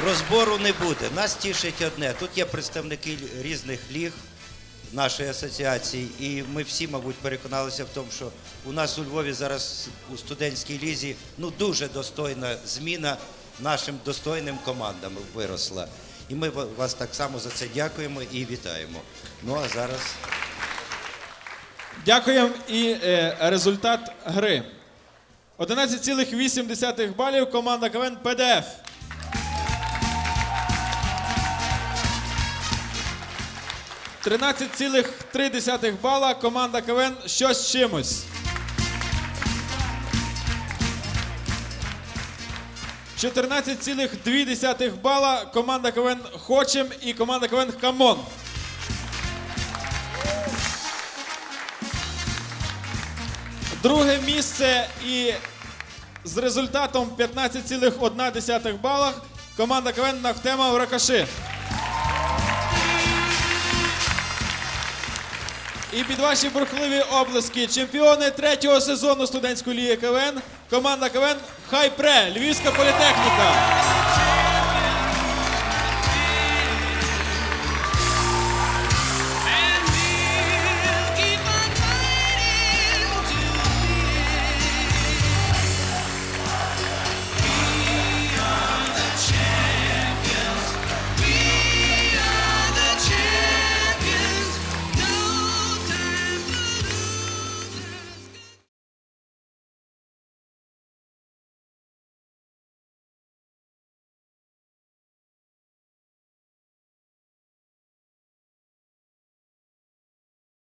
розбору не буде. Нас тішить одне. Тут є представники різних ліг нашої асоціації, і ми всі, мабуть, переконалися в тому, що у нас у Львові зараз у студентській лізі ну дуже достойна зміна нашим достойним командам виросла. І ми вас так само за це дякуємо і вітаємо. Ну а зараз. Дякуємо і е, результат гри. 11,8 балів команда КВН ПДФ. Тринадцять цілих три десятих бала команда КВН щось чимось. Чотирнадцять цілих дві десятих бала команда КВН Хочем і команда КВН Камон. Друге місце і з результатом 15,1 балах команда КВН Нафтема Вракаши. І під ваші бурхливі облески чемпіони третього сезону студентської ліги КВН команда КВН Хайпре Львівська політехніка.